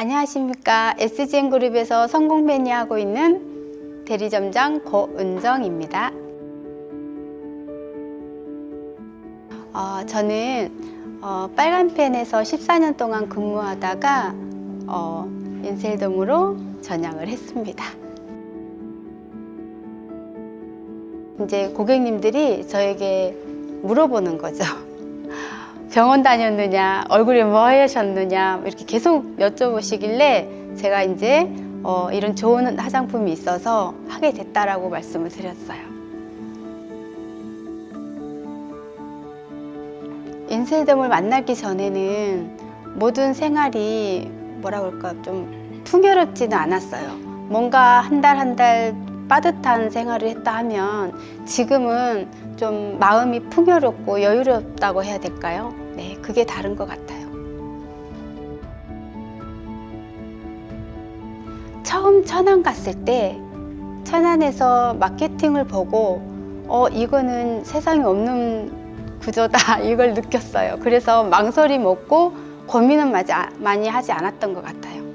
안녕하십니까. SGN 그룹에서 성공 매니아하고 있는 대리점장 고은정입니다. 어, 저는 어, 빨간펜에서 14년 동안 근무하다가 어, 인셀돔으로 전향을 했습니다. 이제 고객님들이 저에게 물어보는 거죠. 병원 다녔느냐, 얼굴에 뭐 하셨느냐, 이렇게 계속 여쭤보시길래 제가 이제 어, 이런 좋은 화장품이 있어서 하게 됐다라고 말씀을 드렸어요. 인셀덤을 만나기 전에는 모든 생활이 뭐라 그럴까 좀 풍요롭지는 않았어요. 뭔가 한 달 한달 빠듯한 생활을 했다 하면 지금은 좀 마음이 풍요롭고 여유롭다고 해야 될까요? 네, 그게 다른 것 같아요. 처음 천안 갔을 때 천안에서 마케팅을 보고 어 이거는 세상에 없는 구조다 이걸 느꼈어요. 그래서 망설임 없고 고민은 마지- 많이 하지 않았던 것 같아요.